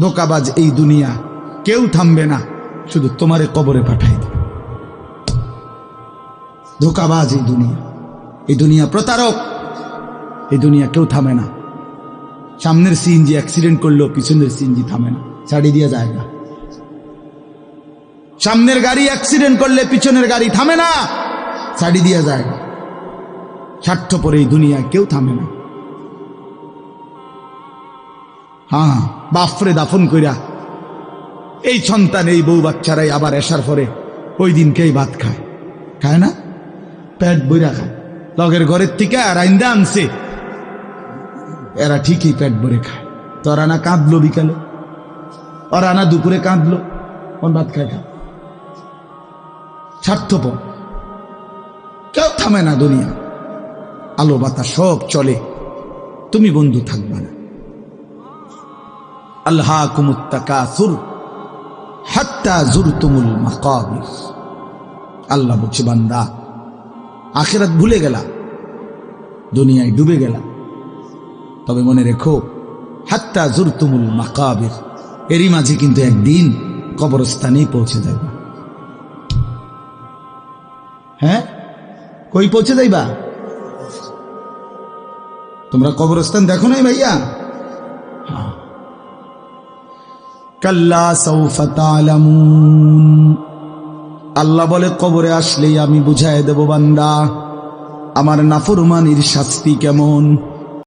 ধোকাবাজ এই দুনিয়া। কেউ থামবে না, শুধু তোমারে কবরে পাঠাই দেবে। ধোকাবাজ এই দুনিয়া। এই দুনিয়া প্রতারক। এই দুনিয়া কেউ থামে না। সামনের সিএনজি অ্যাক্সিডেন্ট করল পিছনের সিএনজি থামে না। ছাড়ি দিয়ে যায় না। সামনের গাড়ি অ্যাক্সিডেন্ট করলে পিছনের গাড়ি থামে না। ছাড়ি দিয়ে যায় না। স্বার্থ পরে এই দুনিয়া কেউ থামে না। হ্যাঁ বাফরে দাফন কইরা। এই সন্তান, এই বউ বাচ্চারাই আবার আসার পরে ওই দিনকেই ভাত খায়? খায় না? প্যাট বইরা খায়। লগের ঘরের থেকে আর আইন্দা আনছে। এরা ঠিকই প্যাট ভরে খায়। তোরা না কাঁদলো বিকালে। ওরা না দুপুরে কাঁদলো। কোন ভাত খায় খা স্বার্থপর। কেউ থামে না দুনিয়া। আলো বাতাস সব চলে। তুমি বন্ধু থাকবে না। আল্লাহ বলছে, বান্দা, আখেরাত ভুলে গেলা, দুনিয়ায় ডুবে গেলা। তবে মনে রেখো, হাত্তা জুরতুমুল মাকাবির, এরই মাঝে কিন্তু একদিন কবরস্থানেই পৌঁছে যাবে হ্যাঁ? কই পৌঁছে যাইবা? তোমরা কবরস্থান দেখো নাই ভাইয়া? আল্লাহ বলে কবরে আসলেই আমি বুঝাই দেব বান্দা আমার নাফরমানির শাস্তি কেমন?